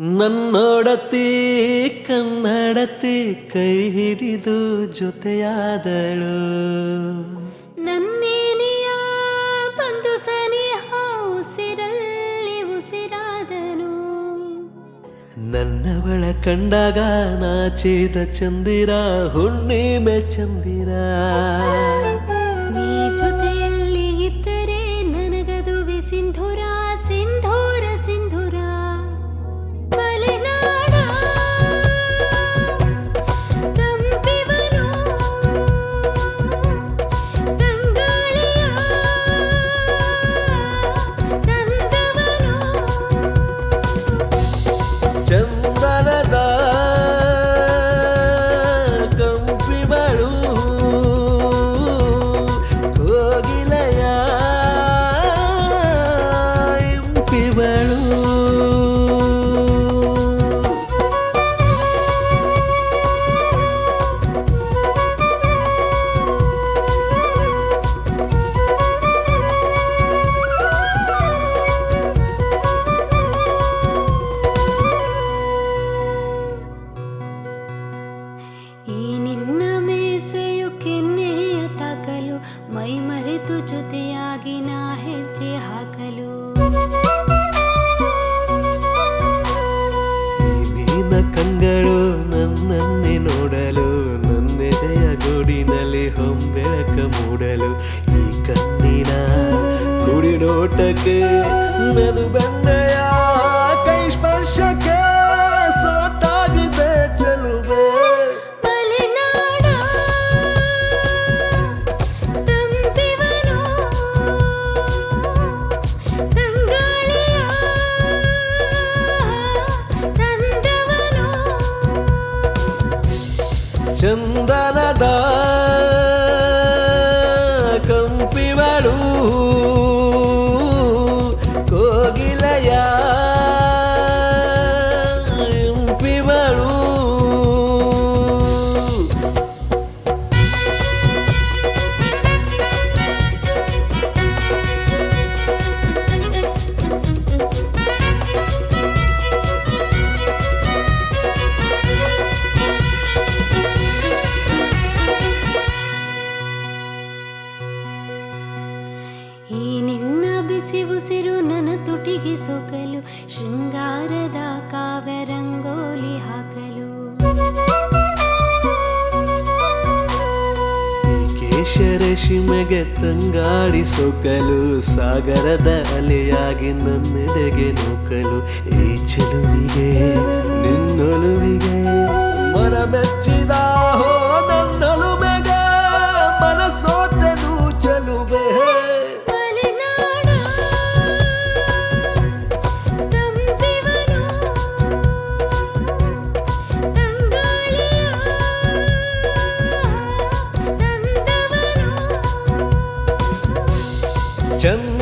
ನನ್ನೊಡತಿ ಕನ್ನಡತಿ ಕೈ ಹಿಡಿದು ಜೊತೆಯಾದಳು. ನನ್ನೇನೆಯ ಬಂದು ಸನಿಹ ಉಸಿರಲ್ಲಿ ಉಸಿರಾದನು. ನನ್ನವಳ ಕಂಡಾಗ ನಾಚಿದ ಚಂದಿರ ಹುಣ್ಣಿಮೆ ಚಂದಿರ. ಮೂಡಲು ಈ ಕಣ್ಣಿನ ಕುಡಿ ನೋಟಕ್ಕೆ ಮೆದು ಬೆಣ್ಣೆಯ ಕೈ ಸ್ಪರ್ಶಕ್ಕೆ ಸೋತಾಗಿದೆ ಚೆಲುವೆ. ಚಂದನದ ಬಿಸಿ ಉಸಿರು ನನ್ನ ತುಟಿಗೆ ಸೋಕಲು, ಶೃಂಗಾರದ ಕಾವ್ಯ ರಂಗೋಲಿ ಹಾಕಲು ಶಿಮಗೆ ತಂಗಾಡಿ ಸೋಕಲು, ಸಾಗರದ ಅಲೆಯಾಗಿ ನನ್ನೆದೆಗೆ ನೂಕಲು, ಈ ಚೆಲುವಿಗೆ, ನಿನ್ನೊಲುವಿಗೆ ಚಂದ